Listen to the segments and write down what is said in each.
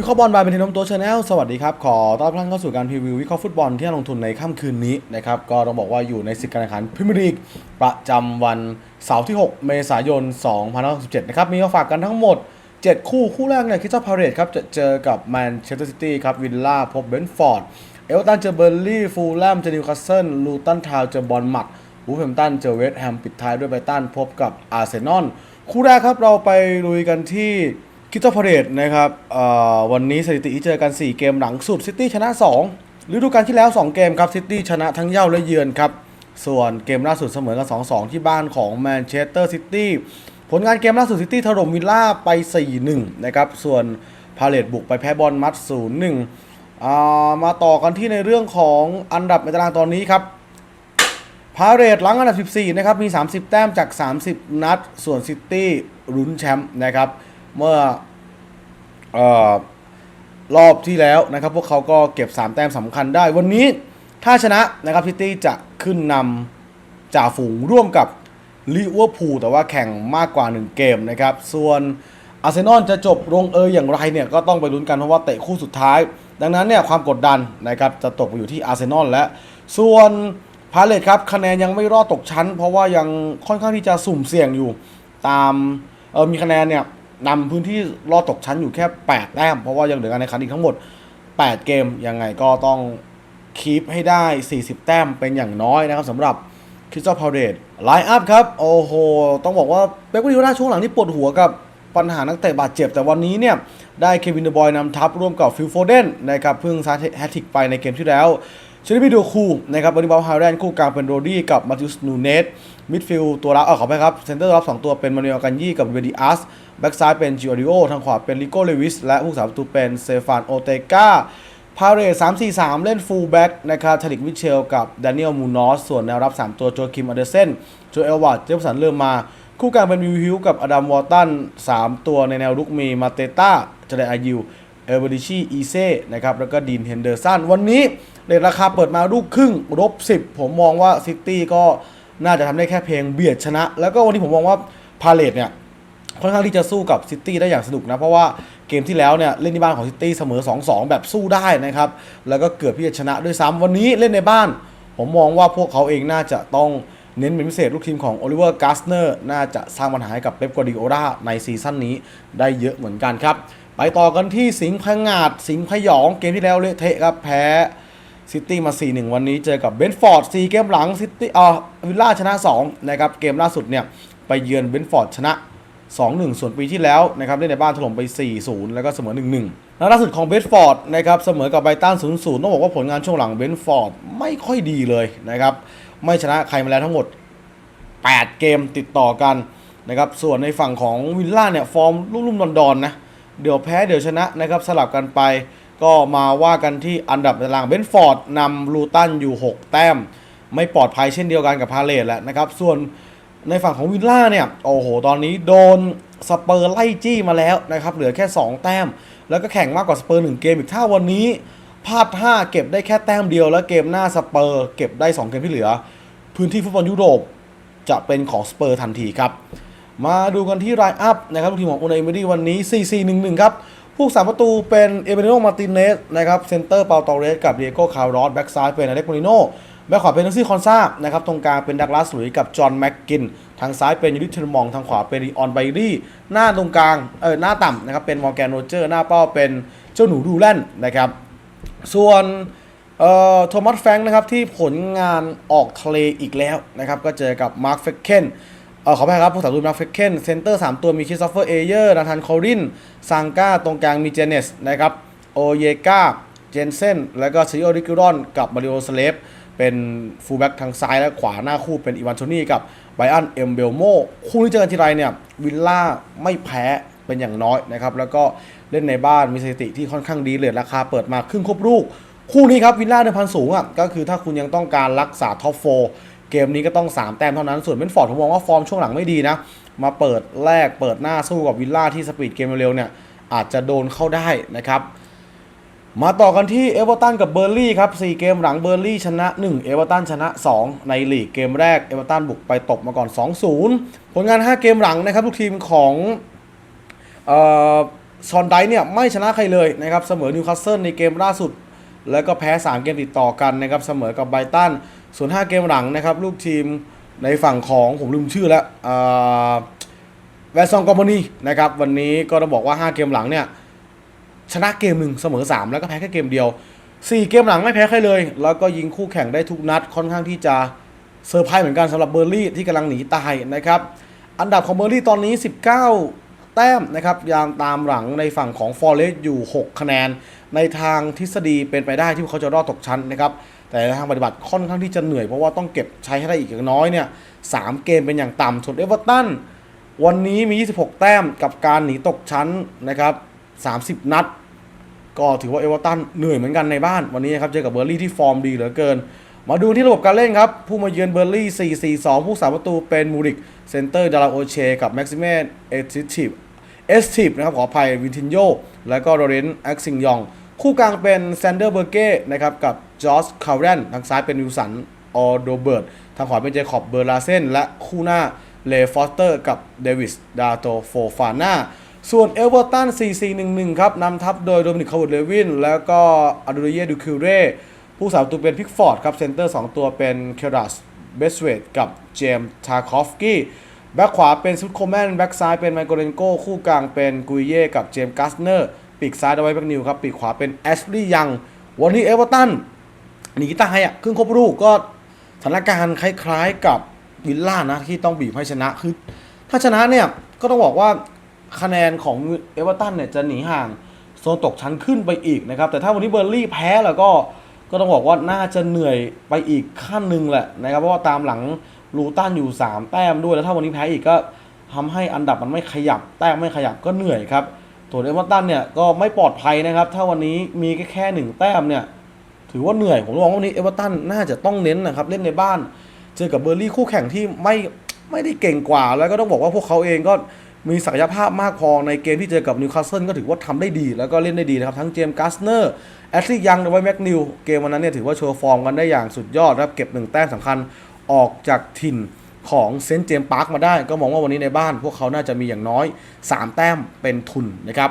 วิเคราะห์บอลบายเป็นทีนมโตชาแนลสวัสดีครับ ขอต้อนรับท่านเข้าสู่การพรีวิววิเคราะห์ฟุตบอลที่ลงทุนในค่ำคืนนี้นะครับ ก็ต้องบอกว่าอยู่ในศึกการแข่งขันพรีเมียร์ลีกประจำวันเสาร์ที่ 6 เมษายน 2017 นะครับ มีมาฝากกันทั้งหมด 7 คู่คู่แรกเนี่ยคิสตัลพาเรตครับ จะเจอกับแมนเชสเตอร์ซิตี้ครับ วิลล่าพบเบนฟอร์ด เอลตันเจอเบอร์ลี่ ฟูลแลมเจอนิวคาสเซิล ลูตันทาวเจอบอลมัดวูฟแฮมตันเจอเวสต์แฮมปิดท้ายด้วยไบตันพบกับอาร์เซนอลคู่แรกครับเราไปลุยกันที่ คิตตัลพาเรตนะครับวันนี้สถิติที่เจอกัน 4 เกมหลังสุดซิตี้ชนะ2ฤดูกาลที่แล้ว 2 เกมครับซิตี้ชนะทั้งเย้าและเยือนครับ ส่วนเกมล่าสุดเสมอกัน 2-2 ที่บ้านของแมนเชสเตอร์ซิตี้ผลงานเกมล่าสุดซิตี้ถล่มวิลล่าไป 4-1 นะครับ ส่วนพาเลตบุกไปแพ้บอลมัด 0-1อ่ามาต่อกันที่ในเรื่องของอันดับในตารางตอนนี้ครับพาเรตหลังอันดับ 14 นะครับ มี 30 แต้มจาก 30 นัด ส่วนซิตี้ลุ้นแชมป์นะครับ เมื่อออรอบที่แล้วนะครับ พวกเขาก็เก็บ 3 แต้มสำคัญได้ วันนี้ถ้าชนะนะครับซิตี้จะขึ้นนำจ่าฝูงร่วมกับลิเวอร์พูลแต่ว่าแข่งมากกว่า 1 เกมนะครับ ส่วนอาร์เซนอลจะจบลงเอยอย่างไรเนี่ยก็ต้องไปลุ้นกันเพราะว่าเตะคู่สุดท้าย ดังนั้นเนี่ยความกดดันนะครับจะตกไปอยู่ที่อาร์เซนอลและส่วนพาเลตครับคะแนนยังไม่รอดตกชั้น เพราะว่ายังค่อนข้างที่จะสุ่มเสี่ยงอยู่ตามออมีคะแนนเนี่ย นำพื้นที่รอดตกชั้นอยู่แค่ 8 แต้ม เพราะว่ายังเหลือการแข่งขันอีกทั้งหมด 8 เกม ยังไงก็ต้องคีปให้ได้ 40 แต้มเป็นอย่างน้อยนะครับสำหรับคริสตัลพาวเรตไลน์อัพครับ โอ้โห ต้องบอกว่าเป๊กวิโอลาช่วงหลังนี่ปวดหัวกับปัญหานักเตะบาดเจ็บ แต่วันนี้เนี่ย ได้เควินเดอะบอยนำทัพร่วมกับฟิลโฟเดนนะครับเพิ่งซัดแฮตทริกไปในเกมที่แล้วเชลิบิโดคูนะครับบริบาลฮาร์แรนคู่กลางเป็นโรดี้กับมาติอุสนูเนสมิดฟิลตัวรับเออขอไปครับเซนเตอร์รับ 2 ตัวเป็นมานูเอลกันยี่กับเวดิอัส แบ็กซ้ายเป็นจิโอริโอทางขวาเป็นลิโก้เลวิสและผู้สาประตูเป็นเซฟานโอเตกาพาเรต3-4-3เล่นฟูลแบ็กนะครับทาริกมิเชลกับดานิเอลมูนอส ส่วนแนวรับ 3 ตัวโจคิมอเดเซนโจเอลวัตเจฟสันเริ่มมา คู่กลางเป็นวิวฮิวกับอดัมวอร์ตัน 3 ตัวในแนวลุกมีมาเตต้าเจเดอายิวเอเวอร์ดิชีอีเซ่นะครับแล้วก็ดีนเฮนเดอร์สันวันนี้เรทราคาเปิดมาลูกครึ่งลบ10 ผมมองว่าซิตี้ก็น่าจะทำได้แค่เพลงเบียดชนะ แล้วก็วันนี้ผมมองว่าพาเลตเนี่ย ค่อนข้างที่จะสู้กับซิตี้ได้อย่างสนุกนะ เพราะว่าเกมที่แล้วเนี่ยเล่นที่บ้านของซิตี้เสมอ 2-2 แบบสู้ได้นะครับ แล้วก็เกือบที่จะชนะด้วยซ้ำวันนี้เล่นในบ้าน ผมมองว่าพวกเขาเองน่าจะต้องเน้นเป็นพิเศษลูกทีมของโอลิเวอร์กาสเนอร์น่าจะสร้างปัญหาให้กับเป๊ปกวาร์ดิโอลาในซีซั่นนี้ได้เยอะเหมือนกันครับ ไปต่อกันที่สิงห์พงาดสิงห์พยองเกมที่แล้วเละเทะครับแพ้ซิตี้มา 4-1 วันนี้เจอกับเบนฟอร์ด4เกมหลังซิตี้อ่าวิลล่าชนะ2นะครับเกมล่าสุดเนี่ยไปเยือนเบนฟอร์ดชนะ 2-1 ส่วนปีที่แล้วนะครับเล่นในบ้านถล่มไป 4-0 แล้วก็เสมอ 1-1 แล้วล่าสุดของเบนฟอร์ดนะครับเสมอกับไบตัน 0-0 ต้องบอกว่าผลงานช่วงหลังเบนฟอร์ดไม่ค่อยดีเลยนะครับไม่ชนะใครมาแล้วทั้งหมด 8 เกมติดต่อกันนะครับส่วนในฝั่งของวิลล่าเนี่ยฟอร์มลุ่มๆดอนๆนะเดี๋ยวแพ้เดี๋ยวชนะนะครับสลับกันไปก็มาว่ากันที่อันดับตารางเบนฟอร์ดนำลูตันอยู่ 6 แต้ม ไม่ปลอดภัยเช่นเดียวกันกับพาเลตแหละนะครับ ส่วน ในฝั่งของวิลล่าเนี่ย โอ้โห ตอนนี้โดนสเปอร์ไล่จี้มาแล้วนะครับ เหลือแค่ 2 แต้ม แล้วก็แข่งมากกว่าสเปอร์1เกมอีกถ้าวันนี้พลาด5เก็บได้แค่แต้มเดียว แล้วเกมหน้าสเปอร์เก็บได้ 2 เกมที่เหลือ พื้นที่ฟุตบอลยุโรปจะเป็นของสเปอร์ทันทีครับ มาดูกันที่ไลน์อัพนะครับทีมของอุนายเมดี้วันนี้ 4-4-1-1 ครับ ผู้สามประตูเป็นเอเบเนโนมาติเนสนะครับ เซนเตอร์เปาตอเรสกับเดียโก้คาร์ลอสแบ็กซ้ายเป็นอเล็กโมริโนแบ็กขวาเป็นนักซี่คอนซานะครับตรงกลางเป็นดักลาสหลุยกับจอห์นแม็กกิน ทางซ้ายเป็นยูริเทนมอง ทางขวาเป็นรีออนไบรี่หน้าตรงกลางเออหน้าต่ำนะครับเป็นมอร์แกนโรเจอร์หน้าเป้าเป็นเจ้าหนูดูแลนนะครับส่วนเอ่อโทมัสแฟงนะครับที่ผลงานออกทะเลอีกแล้วนะครับก็เจอกับมาร์คเฟคเคนเออขอไปครับผู้สาประตูมาร์คเฟคเคนเซนเตอร์ 3 ตัวมีคริสโตเฟอร์เอเยอร์นาธานคอรินซังกาตรงกลางมีเจเนสนะครับโอเยกาเจนเซนแล้วก็ซิโอริกิรอนกับมาริโอสเลฟ เป็นฟูลแบ็กทางซ้ายและขวาหน้าคู่เป็นอีวานโทนี่กับไบอันเอ็มเบลโมคู่ที่เจอกันทีไรเนี่ยวิลล่าไม่แพ้เป็นอย่างน้อยนะครับ แล้วก็เล่นในบ้านมีสถิติที่ค่อนข้างดีเลยราคาเปิดมาครึ่งครบลูก คู่นี้ครับวิลล่าเดิมพันสูงอะก็คือถ้าคุณยังต้องการรักษาท็อปโฟเกมนี้ก็ต้อง 3 แต้มเท่านั้นส่วนเบนฟอร์ดผมมองว่าฟอร์มช่วงหลังไม่ดีนะ มาเปิดแรกเปิดหน้าสู้กับวิลล่าที่สปีดเกมเร็วเนี่ยอาจจะโดนเข้าได้นะครับ มาต่อกันที่เอเวอร์ตันกับเบอร์ลี่ครับ4เกมหลังเบอร์ลี่ชนะ 1 เอเวอร์ตันชนะ 2 ในลีกเกมแรกเอเวอร์ตันบุกไปตบมาก่อน 2-0 ผลงาน 5 เกมหลังนะครับทุกทีมของซอนไดเนี่ยไม่ชนะใครเลยนะครับเสมอนิวคาสเซิลในเกมล่าสุด แล้วก็แพ้ 3 เกมติดต่อกันนะครับเสมอกับไบรตันส่วน 5 เกมหลังนะครับลูกทีมในฝั่งของผมลืมชื่อแล้วแวร์ซองกอมอนีนะครับวันนี้ก็ต้องบอกว่า 5 เกมหลังเนี่ย ชนะเกมหนึ่งเสมอ 3 แล้วก็แพ้แค่เกมเดียว 4 เกมหลังไม่แพ้ใครเลย แล้วก็ยิงคู่แข่งได้ทุกนัดค่อนข้างที่จะเซอร์ไพรส์เหมือนกันสำหรับเบอร์ลี่ที่กำลังหนีตายนะครับอันดับของเบอร์ลี่ตอนนี้ 19 แต้มนะครับยังตามหลังในฝั่งของฟอร์เรสอยู่ 6 คะแนน ในทางทฤษฎีเป็นไปได้ที่เขาจะรอดตกชั้นนะครับแต่ทางปฏิบัติค่อนข้างที่จะเหนื่อยเพราะว่าต้องเก็บใช้ให้ได้อีกอย่างน้อยเนี่ยสามเกมเป็นอย่างต่ำส่วนเอเวอร์ตันวันนี้มี 26 แต้มกับการหนีตกชั้นนะครับ 30 นัด ก็ถือว่าเอเวอร์ตันเหนื่อยเหมือนกันในบ้านวันนี้นะครับเจอกับเบอร์ลี่ที่ฟอร์มดีเหลือเกิน มาดูที่ระบบการเล่นครับ ผู้มาเยือนเบอร์ลี่ 4-4-2 ผู้สาประตูเป็นมูริกเซนเตอร์ดาราโอเชกับแม็กซิเมนเอติชิฟเอสทิฟนะครับขออภัยวินทินโยแล้วก็โรเรนแอ็กซิงยอง คู่กลางเป็นแซนเดอร์เบอร์เก้นะครับกับจอร์จคาร์เรนทางซ้ายเป็นวิลสันออโดเบิร์ตทางขวาเป็นเจคอบเบอร์ลาเซนและคู่หน้าเลฟอสเตอร์กับเดวิสดาโตโฟฟาน่า ส่วนเอเวอร์ตัน 4-4-1-1 ครับนำทัพโดยโดมินิกคาร์วเลวิน แล้วก็อาดูเยดูคิวเร่ผู้สาวตัวเป็นพิกฟอร์ดครับ เซนเตอร์ 2 ตัวเป็นเครัสเบสเวดกับเจมส์ทาคอฟกี้แบ็คขวาเป็นซุดโคแมน แบ็คซ้ายเป็นไมโครเลนโก้ คู่กลางเป็นกุยเย่กับเจมส์กัสเนอร์ ปีกซ้ายเอาไว้แบ็คนิวครับ ปีกขวาเป็นแอชลีย์ยัง วันนี้เอเวอร์ตันหนีตายอะครึ่งครบรูปก็สถานการณ์คล้ายๆกับวิลล่านะที่ต้องบีบให้ชนะคือถ้าชนะเนี่ยก็ต้องบอกว่า คะแนนของเอเวอร์ตันเนี่ยจะหนีห่างโซนตกชั้นขึ้นไปอีกนะครับ แต่ถ้าวันนี้เบอร์ลี่แพ้แล้วก็ก็ต้องบอกว่าน่าจะเหนื่อยไปอีกขั้นหนึ่งแหละนะครับเพราะว่าตามหลังลูตันอยู่ 3 แต้มด้วยแล้วถ้าวันนี้แพ้อีกก็ทำให้อันดับมันไม่ขยับ แต้มไม่ขยับก็เหนื่อยครับตัวเอเวอร์ตันเนี่ยก็ไม่ปลอดภัยนะครับ ถ้าวันนี้มีแค่แค่หนึ่งแต้มเนี่ยถือว่าเหนื่อยผมมองว่าวันนี้เอเวอร์ตันน่าจะต้องเน้นนะครับเล่นในบ้าน เจอกับเบอร์ลี่คู่แข่งที่ไม่ไม่ได้เก่งกว่า แล้วก็ต้องบอกว่าพวกเขาเองก็ มีศักยภาพมากพอในเกมที่เจอกับนิวคาสเซิลก็ถือว่าทำได้ดี แล้วก็เล่นได้ดีนะครับ ทั้งเจมส์กัสเนอร์ แอชลียังหรือว่าแม็กนิว เกมวันนั้นเนี่ยถือว่าโชว์ฟอร์มกันได้อย่างสุดยอดครับ เก็บหนึ่งแต้มสำคัญออกจากถิ่นของเซนต์เจมส์พาร์คมาได้ ก็มองว่าวันนี้ในบ้าน พวกเขาน่าจะมีอย่างน้อย 3 แต้มเป็นทุนนะครับ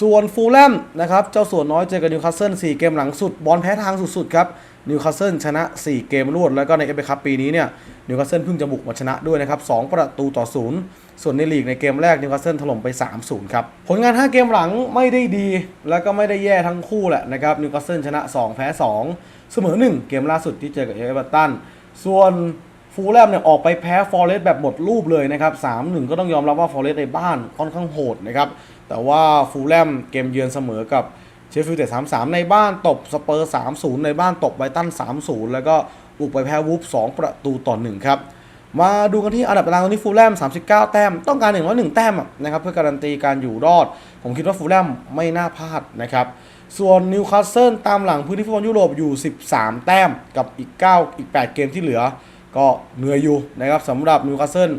ส่วนฟูลแลมนะครับเจ้าส่วนน้อยเจอกับนิวคาสเซิล4เกมหลังสุดบอลแพ้ทางสุดๆครับนิวคาสเซิลชนะ 4 เกมรวดแล้วก็ในเอฟเอคัพปีนี้เนี่ย นิวคาสเซิลเพิ่งจะบุกมาชนะด้วยนะครับ2ประตูต่อ 0 ส่วนในลีกในเกมแรกนิวคาสเซิลถล่มไป 3-0 ครับ ผลงาน 5 เกมหลังไม่ได้ดี แล้วก็ไม่ได้แย่ทั้งคู่แหละนะครับนิวคาสเซิลชนะ 2 แพ้ 2 เสมอ 1 เกมล่าสุดที่เจอกับเอเวอร์ตันส่วนฟูลแลมเนี่ยออกไปแพ้ฟอร์เรสต์แบบหมดรูปเลยนะครับ 3-1 ก็ต้องยอมรับว่าฟอร์เรสต์ในบ้านค่อนข้างโหดนะครับแต่ว่าฟูลแลมเกมเยือนเสมอกับเชฟฟิลด์เต็ด3-3ในบ้านตบสเปอร์3-0ในบ้านตบไบตัน3-0แล้วก็ บุกไปแพ้วูฟ2ประตูต่อ1ครับมาดูกันที่อันดับตารางตรงนี้ฟูลแลม 39 แต้ม ต้องการอย่างน้อย1แต้มนะครับเพื่อการันตีการอยู่รอด ผมคิดว่าฟูลแลมไม่น่าพลาดนะครับส่วนนิวคาสเซิลตามหลังพื้นที่ฟุตบอลยุโรปอยู่ 13 แต้มกับอีก 9 อีก 8 เกมที่เหลือ ก็เหนื่อยอยู่นะครับสำหรับนิวคาสเซิล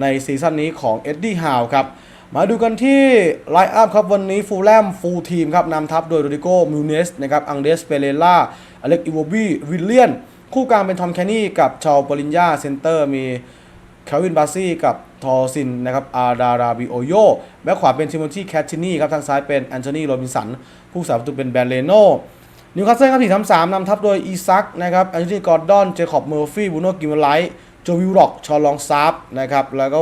ในซีซั่นนี้ของเอ็ดดี้ฮาวครับมาดูกันที่ไลน์อัพครับวันนี้ฟูลแลมฟูลทีมครับนำทัพโดยโรดิโกมิวเนสนะครับอังเดสเปเรล่าอเล็กอิโวบีวิลเลียน คู่กลางเป็นทอมแคนนี่กับชาวปริญญาเซนเตอร์มีคาวินบาซี่กับทอซินนะครับอาดาราบิโอโยแบ็คขวาเป็นทิโมธีแคทชินี่ครับทางซ้ายเป็นแอนโทนีโรบินสัน ผู้สาประตูเป็นแบรนเลโนนิวคาสเซิลครับทีมสามนำทัพโดยอีซักนะครับแอนโทนีกอร์ดอน เจคอบเมอร์ฟี่บูโนกิมเมไลท์โจวิลล็อก ชอลองซาร์ฟนะครับแล้วก็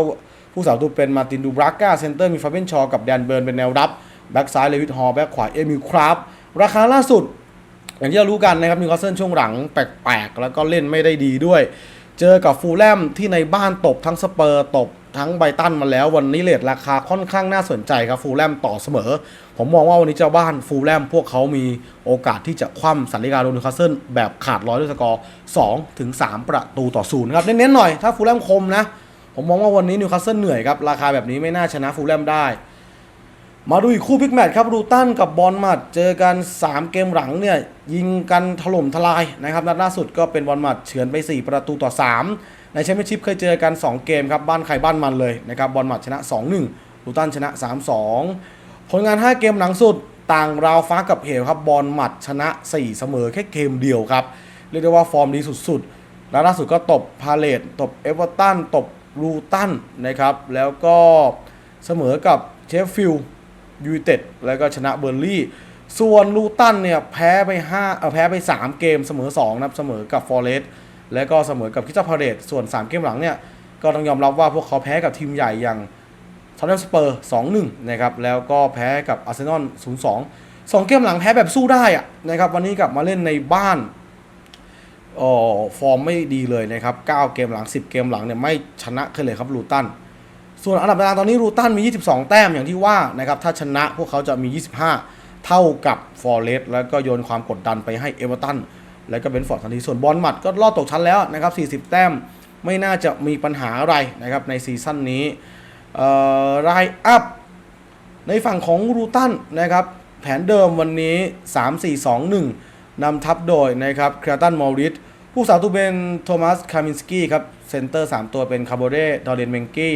ผู้สาประตูเป็นมาร์ตินดูบราก้าเซนเตอร์มีฟาเบนชอ กับแดนเบิร์นเป็นแนวรับ แบ็กซ้ายเลวิทฮอลแบ็กขวาเอมิลคราฟราคาล่าสุด อย่างที่เรารู้กันนะครับนิวคาสเซิลช่วงหลังแปลกๆ แล้วก็เล่นไม่ได้ดีด้วย เจอกับฟูลแลมที่ในบ้านตบทั้งสเปอร์ตบทั้งไบตันมาแล้ววันนี้เลทราคาค่อนข้างน่าสนใจครับฟูลแลมต่อเสมอ ผมมองว่าวันนี้เจ้าบ้านฟูลแลมพวกเขามีโอกาสที่จะคว่ำสันนิการโดนิวคาสเซิลแบบขาดร้อยด้วยสกอร์2ถึง3ประตูต่อศูนย์ครับเน้นๆหน่อยถ้าฟูลแลมคมนะผมมองว่าวันนี้นิวคาสเซิลเหนื่อยครับราคาแบบนี้ไม่น่าชนะฟูลแลมได้ มาดูอีกคู่พิกแมตช์ครับรูตันกับบอลมัดเจอกัน 3 เกมหลังเนี่ยยิงกันถล่มทลายนะครับนัดล่าสุดก็เป็นบอลมัดเฉือนไป 4 ประตูต่อ 3 ในแชมเปี้ยนชิพเคยเจอกัน 2 เกมครับบ้านใครบ้านมันเลยนะครับบอลมัดชนะ 2-1รูตันชนะ 3-2 ผลงาน 5 เกมหลังสุดต่างราวฟ้ากับเหวครับบอลมัดชนะ 4 เสมอแค่เกมเดียวครับเรียกได้ว่าฟอร์มดีสุดๆแล้วล่าสุดก็ตบพาเลตตบเอเวอร์ตันตบรูตันนะครับแล้วก็เสมอกับเชฟฟิลด์ ยูไนเต็ดแล้วก็ชนะเบอร์ลี่ ส่วนลูตันเนี่ยแพ้ไป5เออแพ้ไป 3 เกมเสมอ2นะครับเสมอกับฟอร์เรสต์แล้วก็เสมอกับคิตาพาเรตส่วน 3 เกมหลังเนี่ยก็ต้องยอมรับว่าพวกเขาแพ้กับทีมใหญ่อย่างทอตแนมสเปอร์2-1นะครับแล้วก็แพ้กับอาร์เซนอล0-2 2เกมหลังแพ้แบบสู้ได้อะนะครับวันนี้กลับมาเล่นในบ้านออฟอร์มไม่ดีเลยนะครับ 9 เกมหลัง 10 เกมหลังเนี่ยไม่ชนะเคยเลยครับลูตัน ส่วนอันดับตารางตอนนี้ลูตันมี 22 แต้มอย่างที่ว่านะครับถ้าชนะพวกเขาจะมี 25 เท่ากับฟอร์เรสต์แล้วก็โยนความกดดันไปให้เอเวอร์ตันแล้วก็เบนฟอร์ดทันทีส่วนบอลหมัดก็รอดตกชั้นแล้วนะครับ40 แต้มไม่น่าจะมีปัญหาอะไรนะครับในซีซั่นนี้เอ่อไรอัพในฝั่งของรูตันนะครับแผนเดิมวันนี้ 3 4 2 1นำทัพโดยนะครับคราตันมอริสผู้สาวตัวเป็นโทมัสคามินสกี้ครับเซนเตอร์ 3 ตัวเป็นคาร์โบเดดอเรนเมงกี้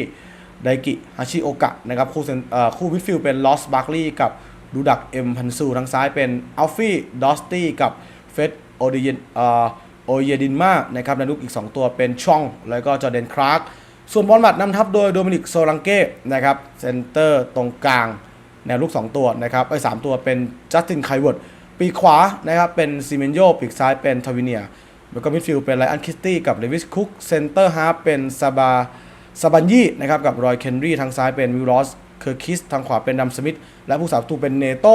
ไดกิฮาชิโอกะนะครับคู่เซนคู่มิดฟิลด์เป็นลอสบาร์คลีย์กับดูดักเอ็มพันซูทางซ้ายเป็นอัลฟี่ดอสตี้กับเฟดโอดิยนเอ่อโอเยดินมานะครับในลูกอีก 2 ตัวเป็นช่อง แล้วก็จอร์แดนคลาร์กส่วนบอลหมัดนำทัพโดยโดมินิกโซลังเก้นะครับเซนเตอร์ตรงกลาง แนวลูก 2 ตัวนะครับไอ้สามตัวเป็นจัสตินไคเวิร์ดปีขวานะครับเป็นซีเมนโยปีกซ้ายเป็นทวิเนียแล้วก็มิดฟิลด์เป็นไลอันคิสตี้กับเลวิสคุกเซนเตอร์ฮาร์ฟเป็นซาบา ซาบันยี่นะครับกับรอยเคนรีทางซ้ายเป็นวิลลอสเคอร์คิสทางขวาเป็นดัมสมิธและผู้สาประตูเป็นเนโต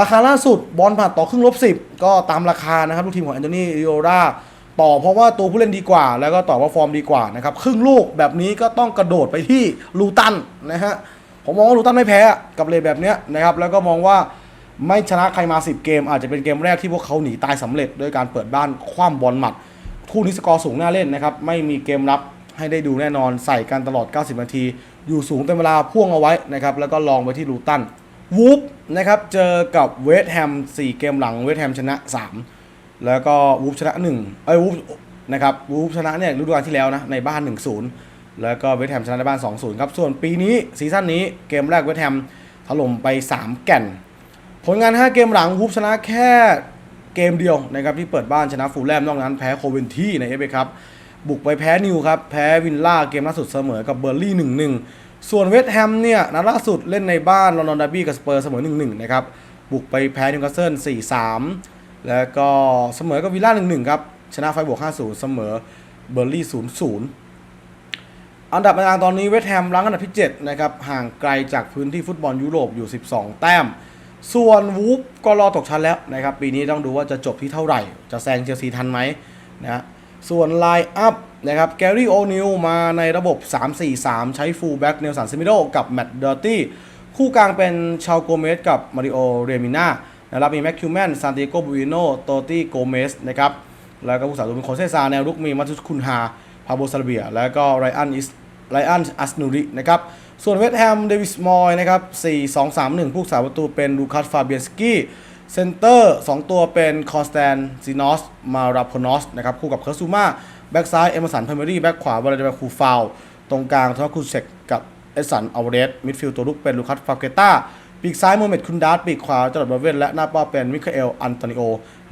ราคาล่าสุดบอลผ่านต่อครึ่งลบสิบก็ตามราคานะครับลูกทีมของแอนโทนีริโอราต่อเพราะว่าตัวผู้เล่นดีกว่า แล้วก็ต่อว่าฟอร์มดีกว่านะครับครึ่งลูกแบบนี้ก็ต้องกระโดดไปที่ลูตันนะฮะผมมองว่าลูตันไม่แพ้กับเลทแบบเนี้ยนะครับแล้วก็มองว่าไม่ชนะใครมา 10 เกม อาจจะเป็นเกมแรกที่พวกเขาหนีตายสำเร็จด้วยการเปิดบ้านคว่ำบอลหมัดคู่นี้สกอร์สูงน่าเล่นนะครับไม่มีเกมรับ ให้ได้ดูแน่นอนใส่กันตลอด 90 นาที อยู่สูงเต็มเวลาพ่วงเอาไว้นะครับแล้วก็ลองไปที่ลูตันวูฟนะครับเจอกับเวสต์แฮม 4 เกมหลังเวสต์แฮมชนะ 3 แล้วก็วูฟชนะ 1 เอ้ยวูฟนะครับวูฟชนะเนี่ยฤดูกาลที่แล้วนะในบ้าน 1-0 แล้วก็เวสต์แฮมชนะในบ้าน 2-0 ครับ ส่วนปีนี้ซีซั่นนี้เกมแรกเวสต์แฮมถล่มไป 3 แก่น ผลงาน 5 เกมหลังวูฟชนะแค่เกมเดียวนะครับที่เปิดบ้านชนะฟูลแลมนอกนั้นแพ้โคเวนที่ในเอฟเอครับ บุกไปแพ้นิวครับ แพ้วินล่าเกมล่าสุดเสมอกับเบอร์ลี่1-1ส่วนเวสต์แฮมเนี่ยนัดล่าสุดเล่นในบ้านลอนดอนดาร์บี้กับสเปอร์เสมอ1-1นะครับบุกไปแพ้นิวคาสเซิล4-3แล้วก็เสมอกับวิลล่า1-1ครับชนะไฟบวก5-0เสมอเบอร์ลี่0-0อันดับตารางตอนนี้เวสต์แฮมรั้งอันดับที่7นะครับห่างไกลจากพื้นที่ฟุตบอลยุโรปอยู่ 12 แต้ม ส่วนวูฟก็รอตกชั้นแล้วนะครับปีนี้ต้องดูว่าจะจบที่เท่าไหร่ จะแซงเชลซีทันไหมนะ ส่วนไลน์อัพนะครับแกรี่โอนิลมาในระบบ 3-4-3 ใช้ฟูลแบ็กเนลสันเซมิโดกับแมตต์เดอร์ตี้คู่กลางเป็นชาวโกเมสกับมาริโอเรมิน่านะครับมีแม็กคิวแมนซานติโกบูิโนโตตี้โกเมสนะครับแล้วก็ผู้สาวตัวเป็นโคเซซาแนวรุกมีมัตุสคุนฮาพาโบซาเบีย แล้วก็ไรอันอิสไรอันอัสนูรินะครับส่วนเวสต์แฮมเดวิสมอยนะครับ4-2-3-1 ผู้สาวประตูเป็นลูคัสฟาเบียนสกี้ เซนเตอร์2ตัวเป็นคอนสแตนซินอสมาราพนอสนะครับคู่กับเคอร์ซูมาแบ็กซ้ายเอมสันเพอร์เมอรี่แบ็กขวาบอลเดบคูฟาวตรงกลางทอคูเซกกับเอสันอัลเรสมิดฟิลด์ตัวลุกเป็นลูคัสฟาเกต้าปีกซ้ายโมเมดคุณดาร์ตปีกขวาจอร์ดบาเวนและหน้าเป้าเป็นมิคาเอลอันโตนิโอ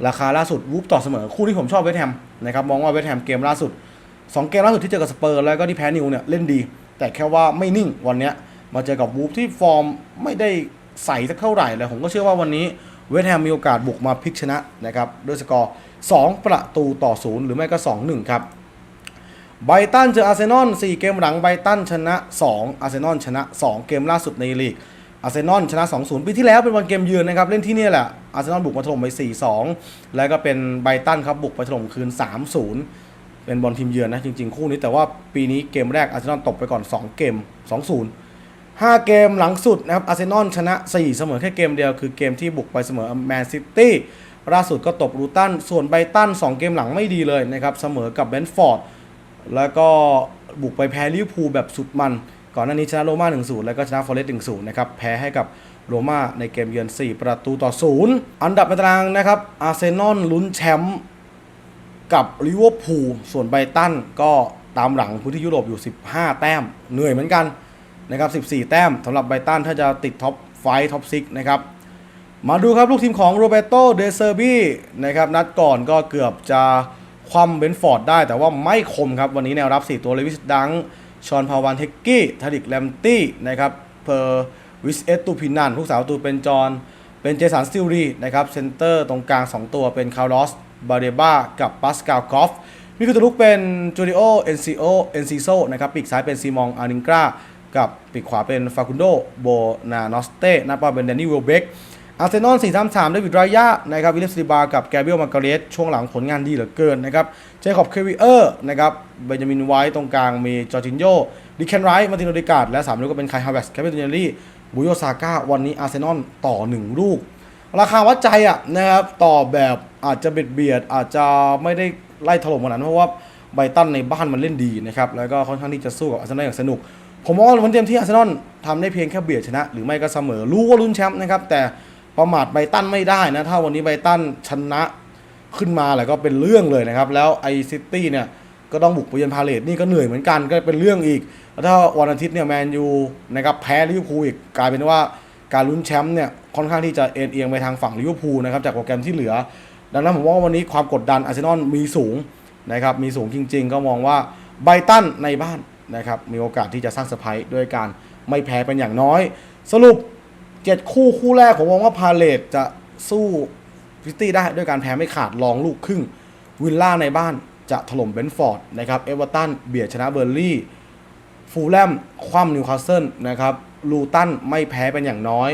ราคาล่าสุดวูฟต่อเสมอคู่ที่ผมชอบเวสแฮมนะครับมองว่าเวสแฮมเกมล่าสุด 2 เกมล่าสุดที่เจอกับสเปอร์แล้วก็ที่แพ้นิวเนี่ยเล่นดี แต่แค่ว่าไม่นิ่งวันนี้มาเจอกับวูฟที่ฟอร์มไม่ได้ใส่สักเท่าไหร่เลยผมก็เชื่อว่าวันนี้ เวสต์แฮมมีโอกาสบุกมาพลิกชนะนะครับด้วยสกอร์ 2 ประตูต่อ 0 หรือไม่ก็ 2-1 ครับไบตันเจออาร์เซนอล4เกมหลังไบตันชนะ 2 อาร์เซนอลชนะ 2 เกมล่าสุดในลีกอาร์เซนอลชนะ 2-0 ปีที่แล้วเป็นวันเกมเยือนนะครับ เล่นที่นี่แหละ อาร์เซนอลบุกมาถล่มไป 4-2 แล้วก็เป็นไบตันครับบุกไปถล่มคืน 3-0 เป็นบอลทีมเยือนนะจริง ๆ คู่นี้แต่ว่าปีนี้เกมแรกอาร์เซนอลตกไปก่อน 2 เกม 2-0 5 เกมหลังสุดนะครับอาร์เซนอลชนะ 4 เสมอแค่เกมเดียว คือเกมที่บุกไปเสมอแมนซิตี้ล่าสุดก็ตบรูตัน ส่วนไบรตัน 2 เกมหลังไม่ดีเลยนะครับเสมอกับเบนฟอร์ดแล้วก็บุกไปแพ้ลิเวอร์พูลแบบสุดมัน ก่อนหน้านี้ชนะโรม่า1-0 แล้วก็ชนะฟอร์เรสต์1-0 นะครับแพ้ให้กับโรม่าในเกมเยือน 4 ประตูต่อ 0 อันดับในตารางนะครับอาร์เซนอลลุ้นแชมป์กับลิเวอร์พูลส่วนไบรตันก็ตามหลังพื้นที่ยุโรปอยู่ 15 แต้มเหนื่อยเหมือนกัน นะครับ 14 แต้มสำหรับไบตันถ้าจะติดท็อปไฟท็อป6นะครับ มาดูครับลูกทีมของโรเบโตเดเซอร์บี้นะครับนัดก่อนก็เกือบจะคว่ำเบนฟอร์ดได้แต่ว่าไม่คมครับ วันนี้แนวรับ 4 ตัวเลวิสดังชอนพาวันเทกกี้ทาริกแลมตี้นะครับเพอร์วิสเอสตูพินันผู้สาวตูเป็นจอห์นเป็นเจสันสติลรีนะครับเซนเตอร์ตรงกลาง 2 ตัวเป็นคาร์ลอสบาเดบากับปัสกาลกอฟมิคุตลุกเป็นจูริโอเอนซิโอเอนซิโซนะครับปีกซ้ายเป็นซีมองอานิงกรา กับปีกขวาเป็นฟาคุนโดโบนานอสเต้หน้าเป้าเป็นแดนนี่วิลเบกอาร์เซนอล 4 3 3 ได้วิดรายานะครับวิลเลสติบา กับแกเบรียลมาการเรสช่วงหลังผลงานดีเหลือเกินนะครับเจคอบเควิเออร์นะครับเบนจามินไวท์ตรงกลางมีจอร์จินโยดิแคนไรท์มาร์ตินโอดิการ์ดและ3ลูกก็เป็นไคฮาวเวสแคปเปตินเนลลี่บุโยซาก้าวันนี้อาร์เซนอลต่อ 1 ลูก ราคาวัดใจอะนะครับต่อแบบอาจจะเบียดเบียดอาจจะไม่ได้ไล่ถล่มขนาดนั้นเพราะว่าไบตันในบ้านมันเล่นดีนะครับแล้วก็ค่อนข้างที่จะสู้กับอาร์เซนอลอย่างสนุก ผมมองว่าวันเต็มที่อาร์เซนอลทำได้เพียงแค่เบียดชนะ หรือไม่ก็เสมอ รู้ว่าลุ้นแชมป์นะครับ แต่ประมาทไบตันไม่ได้นะ ถ้าวันนี้ไบตันชนะขึ้นมาแล้วก็เป็นเรื่องเลยนะครับ แล้วไอซิตี้เนี่ยก็ต้องบุกไปเยือนพาเลตนี่ก็เหนื่อยเหมือนกันก็เป็นเรื่องอีก แล้วถ้าวันอาทิตย์เนี่ยแมนยูนะครับแพ้ลิเวอร์พูลอีกกลายเป็นว่าการลุ้นแชมป์เนี่ยค่อนข้างที่จะเอ็นเอียงไปทางฝั่งลิเวอร์พูลนะครับจากโปรแกรมที่เหลือ ดังนั้นผมว่าวันนี้ความกดดันอาร์เซนอลมีสูงนะครับมีสูงจริง ๆ ก็มองว่าไบตันในบ้าน นะครับมีโอกาสที่จะสร้างเซอร์ไพรส์ด้วยการไม่แพ้เป็นอย่างน้อย สรุป 7 คู่คู่แรกผมมองว่าพาเลตจะสู้ฟิสตี้ได้ด้วยการแพ้ไม่ขาดรองลูกครึ่งวิลล่าในบ้านจะถล่มเบนฟอร์ดนะครับเอเวอร์ตันเบียดชนะเบอร์ลี่ฟูลแลมคว่ำนิวคาสเซิลนะครับลูตันไม่แพ้เป็นอย่างน้อย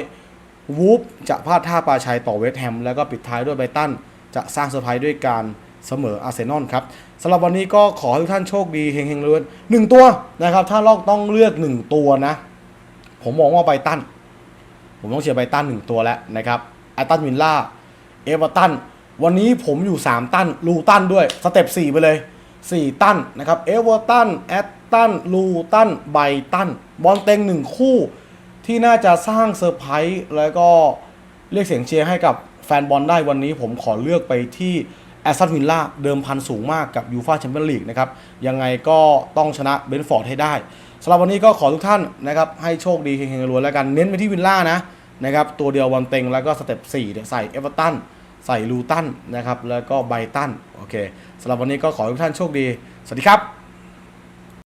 วูฟจะพลาดท่าปลาชัยต่อเวสต์แฮมแล้วก็ปิดท้ายด้วยไบรตันจะสร้างเซอร์ไพรส์ด้วยการเสมออาร์เซนอลครับ สำหรับวันนี้ก็ขอให้ทุกท่านโชคดีเฮงๆเลยหนึ่งตัวนะครับ ถ้าลอกต้องเลือกหนึ่งตัวนะ ผมมองว่าไบตัน ผมต้องเชียร์ไบตันหนึ่งตัวแล้วนะครับแอตตันวินล่า เอเวอร์ตัน วันนี้ผมอยู่ 3 ตัน ลูตันด้วย สเต็ป4ไปเลย 4 ตันนะครับ เอเวอร์ตัน แอตตัน ลูตัน ไบตัน บอลเต็งหนึ่งคู่ที่น่าจะสร้างเซอร์ไพรส์แล้วก็เรียกเสียงเชียร์ให้กับแฟนบอลได้วันนี้ผมขอเลือกไปที่ แอสตันวินล่าเดิมพันสูงมากกับยูฟาแชมเปี้ยนลีกนะครับยังไงก็ต้องชนะเบนฟอร์ดให้ได้สำหรับวันนี้ก็ขอทุกท่านนะครับให้โชคดีเฮงๆรวยแล้วกันเน้นไปที่วินล่านะนะครับตัวเดียววันเต็งแล้วก็สเต็ป4เนี่ยใส่เอเวอร์ตันใส่ลูตันนะครับแล้วก็ไบตันโอเคสำหรับวันนี้ก็ขอทุกท่านโชคดี สวัสดีครับ